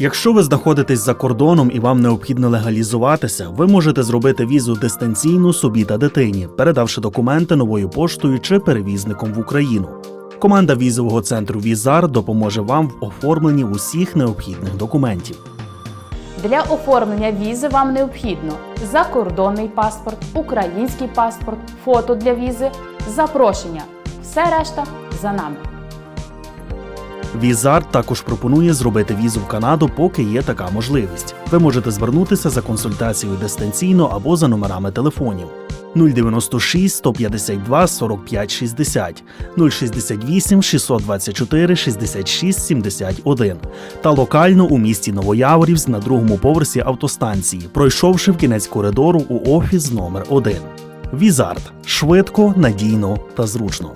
Якщо ви знаходитесь за кордоном і вам необхідно легалізуватися, ви можете зробити візу дистанційно собі та дитині, передавши документи новою поштою чи перевізником в Україну. Команда візового центру Візар допоможе вам в оформленні усіх необхідних документів. Для оформлення візи вам необхідно закордонний паспорт, український паспорт, фото для візи, запрошення. Все решта за нами. Візар також пропонує зробити візу в Канаду, поки є така можливість. Ви можете звернутися за консультацією дистанційно або за номерами телефонів 096 152 45 60, 068 624 66 71 та локально у місті Новояворівськ на другому поверсі автостанції, пройшовши в кінець коридору у офіс номер 1. Візарт швидко, надійно та зручно.